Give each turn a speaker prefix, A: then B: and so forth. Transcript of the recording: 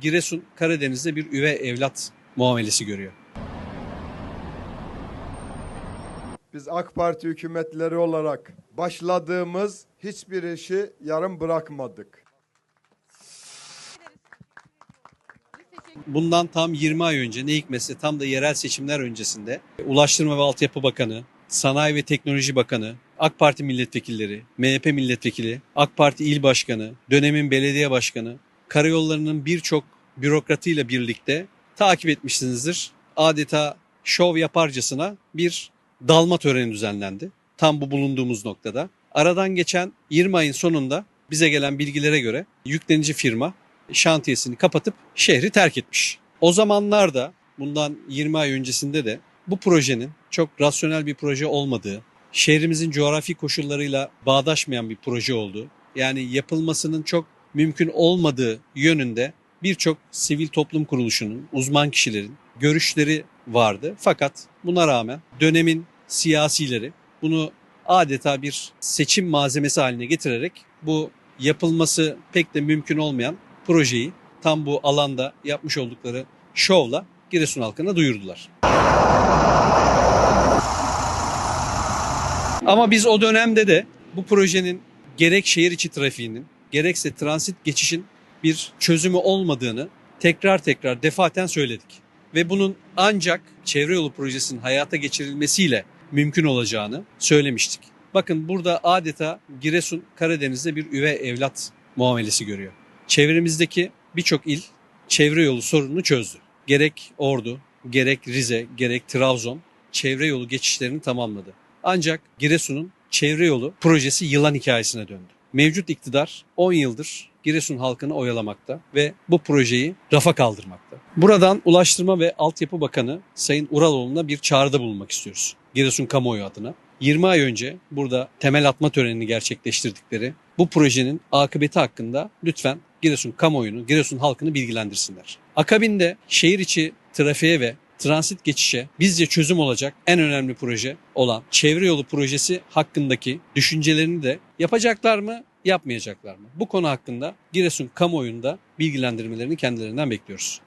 A: Giresun Karadeniz'de bir üvey evlat muamelesi görüyor.
B: Biz AK Parti hükümetleri olarak başladığımız hiçbir işi yarım bırakmadık.
A: Bundan tam 20 ay önce ne hikmetse tam da yerel seçimler öncesinde Ulaştırma ve Altyapı Bakanı, Sanayi ve Teknoloji Bakanı, AK Parti milletvekilleri, MHP milletvekili, AK Parti il başkanı, dönemin belediye başkanı, karayollarının birçok bürokratıyla birlikte takip etmişsinizdir. Adeta şov yaparcasına bir dalma töreni düzenlendi. Tam bu bulunduğumuz noktada. Aradan geçen 20 ayın sonunda bize gelen bilgilere göre yüklenici firma şantiyesini kapatıp şehri terk etmiş. O zamanlarda bundan 20 ay öncesinde de bu projenin çok rasyonel bir proje olmadığı, şehrimizin coğrafi koşullarıyla bağdaşmayan bir proje olduğu, yani yapılmasının çok mümkün olmadığı yönünde birçok sivil toplum kuruluşunun, uzman kişilerin görüşleri vardı. Fakat buna rağmen dönemin siyasileri bunu adeta bir seçim malzemesi haline getirerek bu yapılması pek de mümkün olmayan projeyi tam bu alanda yapmış oldukları şovla Giresun halkına duyurdular. Ama biz o dönemde de bu projenin gerek şehir içi trafiğinin gerekse transit geçişin bir çözümü olmadığını tekrar tekrar defaten söyledik. Ve bunun ancak çevre yolu projesinin hayata geçirilmesiyle mümkün olacağını söylemiştik. Bakın burada adeta Giresun Karadeniz'de bir üvey evlat muamelesi görüyor. Çevremizdeki birçok il çevre yolu sorununu çözdü. Gerek Ordu, gerek Rize, gerek Trabzon çevre yolu geçişlerini tamamladı. Ancak Giresun'un çevre yolu projesi yılan hikayesine döndü. Mevcut iktidar 10 yıldır Giresun halkını oyalamakta ve bu projeyi rafa kaldırmakta. Buradan Ulaştırma ve Altyapı Bakanı Sayın Uraloğlu'na bir çağrıda bulunmak istiyoruz. Giresun kamuoyu adına. 20 ay önce burada temel atma törenini gerçekleştirdikleri bu projenin akıbeti hakkında lütfen Giresun kamuoyunu, Giresun halkını bilgilendirsinler. Akabinde şehir içi trafiğe ve transit geçişe bizce çözüm olacak en önemli proje olan çevre yolu projesi hakkındaki düşüncelerini de yapacaklar mı, yapmayacaklar mı? Bu konu hakkında Giresun kamuoyunda bilgilendirmelerini kendilerinden bekliyoruz.